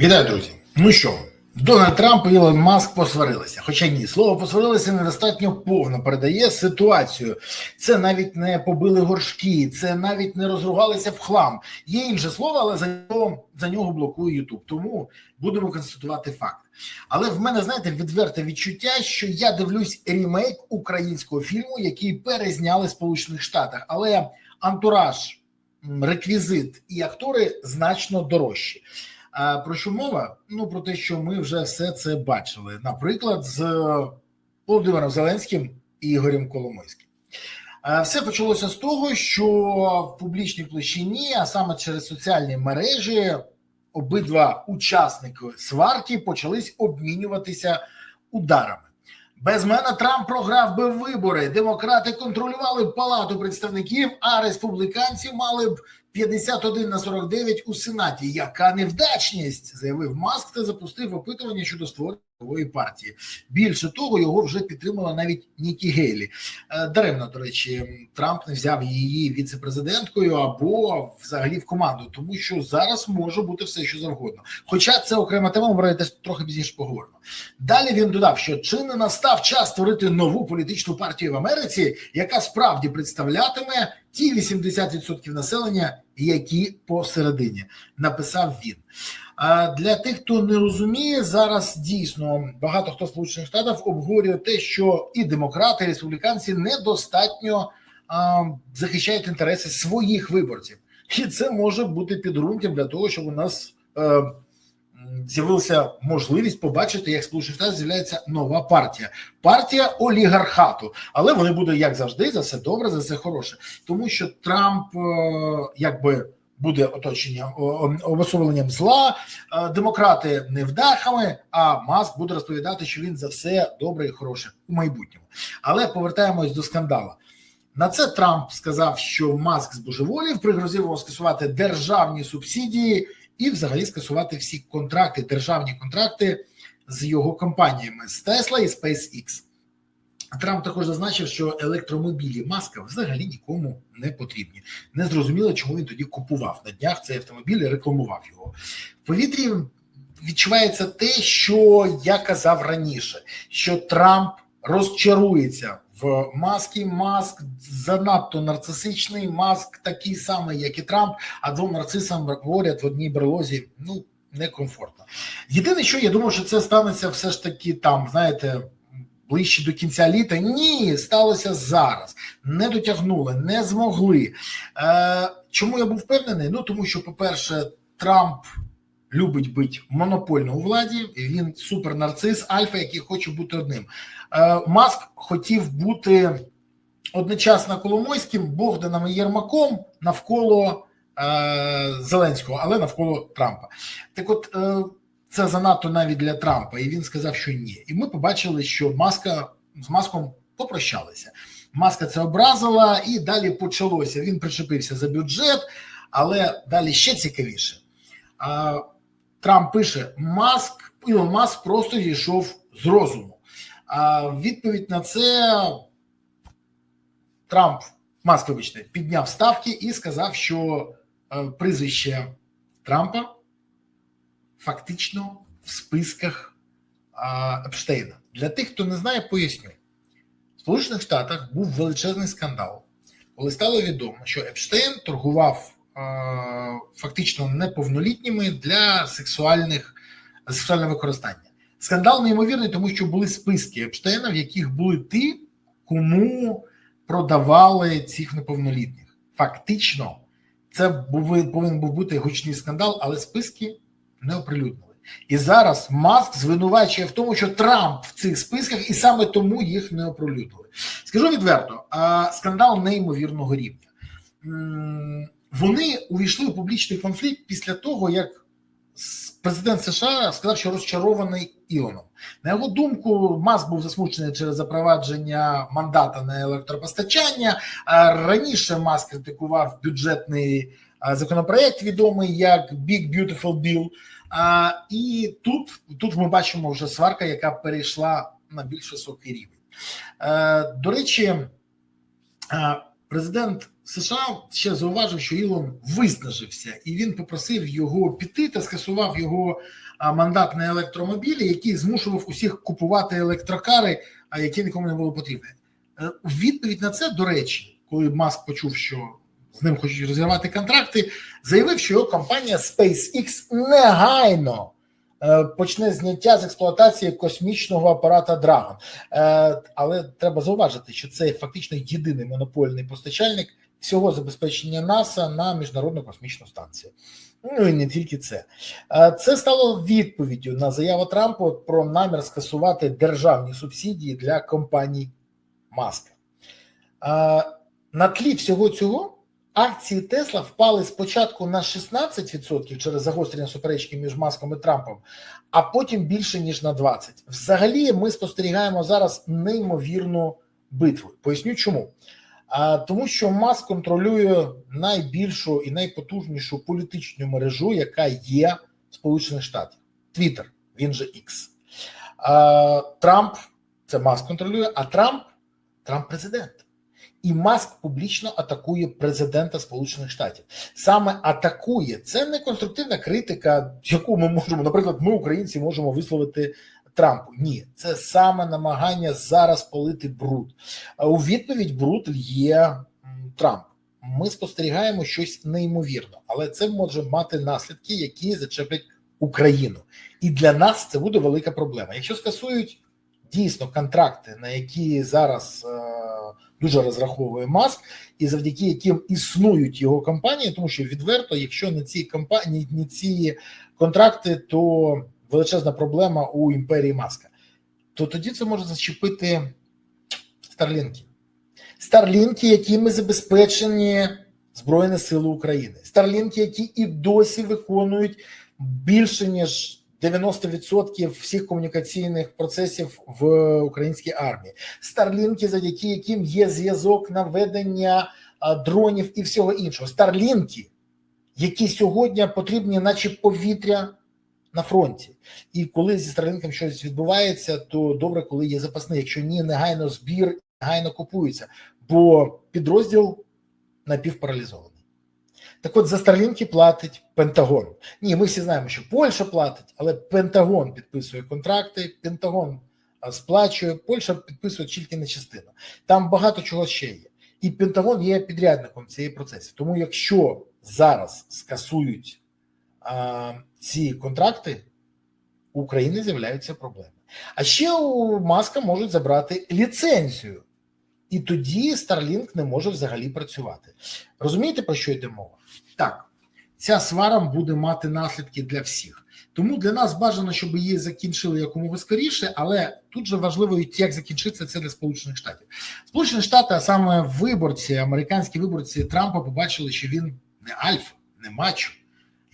Вітаю, друзі. Ну що, Дональд Трамп і Ілон Маск посварилися. Хоча ні, слово посварилися недостатньо повно передає ситуацію. Це навіть не побили горшки, це навіть не розругалися в хлам. Є інше слово, але за нього за нього блокує Ютуб. Тому будемо констатувати факт. Але в мене, знаєте, відверте відчуття, що я дивлюсь ремейк українського фільму, який перезняли в Сполучених Штатах, але антураж, реквізит і актори значно дорожчі. А про що мова? Ну про те, що ми вже все це бачили, наприклад, з Володимиром Зеленським і Ігорем Коломойським. Все почалося з того, що в публічній площині, а саме через соціальні мережі, обидва учасники сварки почались обмінюватися ударами. Без мене Трамп програв би вибори. Демократи контролювали палату представників, а республіканці мали б 51 на 49 у сенаті. Яка невдачність, заявив Маск та запустив опитування щодо створення нової партії. Більше того, його вже підтримала навіть Нікі Гейлі. Е, Даремно, до речі, Трамп не взяв її віце-президенткою або взагалі в команду, тому що зараз може бути все, що завгодно. Хоча це окрема тема, ми теж трохи пізніше поговоримо. Далі він додав, що чи не настав час створити нову політичну партію в Америці, яка справді представлятиме ті 80% населення, які посередині, написав він. Для тих, хто не розуміє, зараз дійсно багато хто Сполучених Штатах обговорює те, що і демократи, і республіканці недостатньо захищають інтереси своїх виборців, і це може бути підґрунтям для того, щоб у нас. Е, З'явилася можливість побачити, як Сполучених Штатів з'являється нова партія, партія олігархату, але вони будуть як завжди за все добре, за все хороше, тому що Трамп е, якби буде оточення обособленням зла, е, демократи невдахами. А Маск буде розповідати, що він за все добре і хороше у майбутньому. Але повертаємось до скандала. На це Трамп сказав, що Маск збожеволів, пригрозив йому скасувати державні субсидії і взагалі скасувати всі контракти, державні контракти з його компаніями з Tesla і SpaceX. Трамп також зазначив, що електромобілі маска взагалі нікому не потрібні. Не зрозуміло, чому він тоді купував на днях цей автомобіль і рекламував його. В повітрі відчувається те, що я казав раніше: що Трамп розчарується в маски. Маск занадто нарцисичний, маск такий самий, як і Трамп, а двом нарцисам говорять в одній берлозі. Ну некомфортно. Єдине, що я думав, що це станеться все ж таки там, знаєте. Ближче до кінця літа ні, сталося зараз. Не дотягнули, не змогли. Е, Чому я був впевнений? Ну тому що, по-перше, Трамп любить бути монопольно у владі. Він супернарцис, альфа, який хоче бути одним. Е, Маск хотів бути одночасно Коломойським, Богданом і Єрмаком навколо е, Зеленського, але навколо Трампа. Так, от. Це занадто навіть для Трампа, і він сказав, що ні. І ми побачили, що маска з маском попрощалися. Маска це образила, і далі почалося. Він причепився за бюджет, але далі ще цікавіше. А, Трамп пише: Маск Ілон Маск просто зійшов з розуму. А відповідь на це Трамп Маск, вибачте, підняв ставки і сказав, що е, прізвище Трампа фактично в списках Епштейна. Для тих, хто не знає, поясню. В Сполучених Штатах був величезний скандал, коли стало відомо, що Епштейн торгував фактично неповнолітніми для сексуальних сексуального використання. Скандал неймовірний, тому що були списки Епштейна, в яких були ті, кому продавали цих неповнолітніх. Фактично, це був, повинен був бути гучний скандал, але списки не оприлюднили. І зараз Маск звинувачує в тому, що Трамп в цих списках, і саме тому їх не оприлюднили. Скажу відверто, скандал неймовірного рівня. Вони увійшли у публічний конфлікт після того, як президент США сказав, що розчарований Ілоном. На його думку, Маск був засмучений через запровадження мандата на електропостачання. Раніше Маск критикував бюджетний законопроект, відомий як Big Beautiful Bill. І тут тут ми бачимо вже сварка, яка перейшла на більш високий рівень. До речі, президент США ще зауважив, що Ілон виснажився, і він попросив його піти та скасував його мандат на електромобілі, який змушував усіх купувати електрокари, а які нікому не було потрібні. Е, У відповідь на це, до речі, коли Маск почув, що з ним хочуть розірвати контракти, заявив, що його компанія SpaceX негайно е, почне зняття з експлуатації космічного апарата Dragon. Е, Але треба зауважити, що це фактично єдиний монопольний постачальник всього забезпечення НАСА на міжнародну космічну станцію. Ну і не тільки це. Це стало відповіддю на заяву Трампа про намір скасувати державні субсидії для компаній Маска. На тлі всього цього акції Тесла впали спочатку на 16% через загострення суперечки між Маском і Трампом, а потім більше ніж на 20%. Взагалі, ми спостерігаємо зараз неймовірну битву. Поясню, чому. Тому що Маск контролює найбільшу і найпотужнішу політичну мережу, яка є в Сполучених Штатах. Твіттер, він же X. Трамп це Маск контролює, а Трамп Трамп президент. І Маск публічно атакує президента Сполучених Штатів. Саме атакує це не конструктивна критика, яку ми можемо, наприклад, ми, українці, можемо висловити Трампу. Ні, це саме намагання зараз полити бруд. У відповідь бруд лє Трамп. Ми спостерігаємо щось неймовірне, але це може мати наслідки, які зачеплять Україну. І для нас це буде велика проблема. Якщо скасують дійсно контракти, на які зараз е, дуже розраховує Маск, і завдяки яким існують його компанії, тому що відверто, якщо не ці компанії, не ці контракти, то величезна проблема у імперії Маска, то тоді це може зачепити Старлінки. Старлінки, якими забезпечені Збройні Сили України, Старлінки, які і досі виконують більше ніж 90% всіх комунікаційних процесів в українській армії, старлінки, завдяки яким є зв'язок наведення дронів і всього іншого. Старлінки, які сьогодні потрібні, наче повітря на фронті. І коли зі старлінком щось відбувається, то добре, коли є запасний. Якщо ні, негайно збір, негайно купується, бо підрозділ напівпаралізований. Так от за Старлінки платить Пентагон. Ні, ми всі знаємо, що Польща платить, але Пентагон підписує контракти, Пентагон сплачує, Польща підписує тільки не частину. Там багато чого ще є. І Пентагон є підрядником цієї процесів. Тому якщо зараз скасують ці контракти, у України з'являються проблеми. А ще у Маска можуть забрати ліцензію. І тоді Starlink не може взагалі працювати. Розумієте, про що йде мова? Так, ця свара буде мати наслідки для всіх. Тому для нас бажано, щоб її закінчили якомога скоріше, але тут же важливо, як закінчиться це для Сполучених Штатів. Сполучені Штати, а саме виборці, американські виборці Трампа побачили, що він не альфа, не мачо.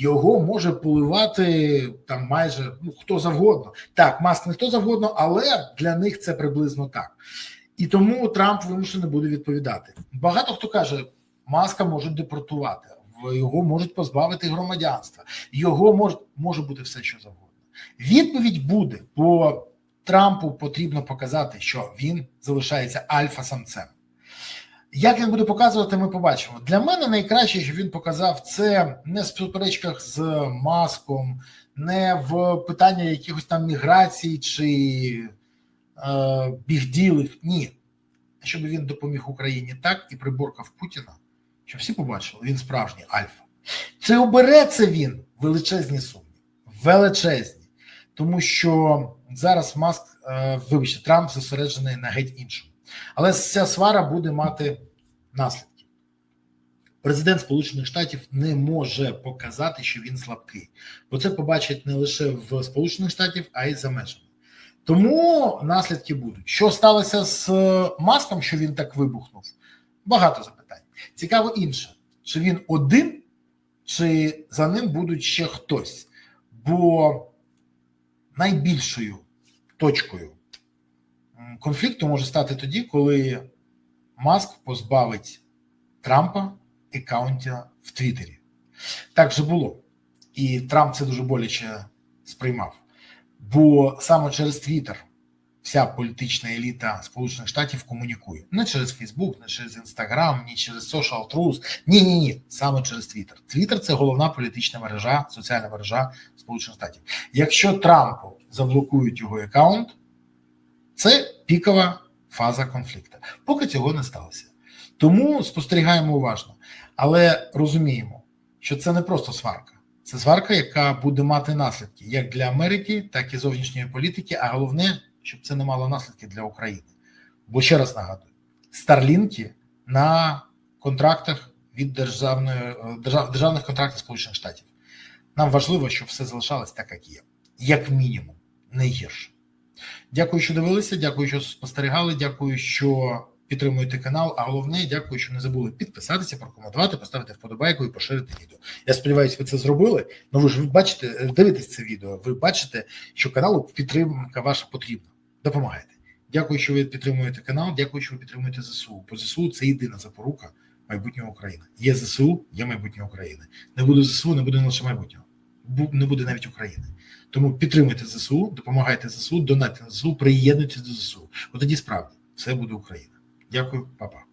Його може поливати там майже ну, хто завгодно. Так, маск не хто завгодно, але для них це приблизно так. І тому Трамп вимушений буде відповідати. Багато хто каже, маска можуть депортувати, його можуть позбавити громадянства, його може, може бути все, що завгодно. Відповідь буде, бо Трампу потрібно показати, що він залишається альфа-самцем. Як він буде показувати, ми побачимо. Для мене найкраще, що він показав, це не в суперечках з маском, не в питанні якихось там міграцій чи е, бігділів. Ні. Щоб він допоміг Україні так і приборкав Путіна, щоб всі побачили, він справжній альфа. Чи обереться він величезні суми? Величезні. Тому що зараз Маск, е, вибачте, Трамп зосереджений на геть іншому. Але ця свара буде мати наслідки. Президент Сполучених Штатів не може показати, що він слабкий, бо це побачать не лише в Сполучених Штатів, а й за межами. Тому наслідки будуть. Що сталося з маском, що він так вибухнув? Багато запитань. Цікаво інше, чи він один, чи за ним будуть ще хтось. Бо найбільшою точкою конфлікту може стати тоді, коли Маск позбавить Трампа аккаунтя в Твіттері. Так же було. І Трамп це дуже боляче сприймав. Бо саме через Твіттер вся політична еліта Сполучених Штатів комунікує не через Фейсбук, не через Інстаграм, ні через Social Truth, ні, ні, ні, саме через Твіттер. Твіттер це головна політична мережа, соціальна мережа Сполучених Штатів. Якщо Трампу заблокують його аккаунт, це пікова фаза конфлікту. Поки цього не сталося. Тому спостерігаємо уважно, але розуміємо, що це не просто сварка. Це сварка, яка буде мати наслідки як для Америки, так і зовнішньої політики. А головне, щоб це не мало наслідки для України. Бо ще раз нагадую: старлінки на контрактах від державної е, держав, державних контрактів Сполучених Штатів. Нам важливо, щоб все залишалось так, як є, як мінімум, не гірше. Дякую, що дивилися. Дякую, що спостерігали. Дякую, що підтримуєте канал. А головне, дякую, що не забули підписатися, прокоментувати, поставити вподобайку і поширити відео. Я сподіваюся, ви це зробили. Ну ви ж бачите, дивитесь це відео. Ви бачите, що каналу підтримка ваша потрібна. Допомагайте. Дякую, що ви підтримуєте канал. Дякую, що ви підтримуєте ЗСУ. Бо ЗСУ це єдина запорука майбутнього України. Є ЗСУ, є майбутнє України. Не буде ЗСУ, не буде не лише майбутнього. Не буде навіть України. Тому підтримуйте ЗСУ, допомагайте ЗСУ, донайте на ЗСУ, приєднуйтесь до ЗСУ. От тоді справді все буде Україна. Дякую, папа.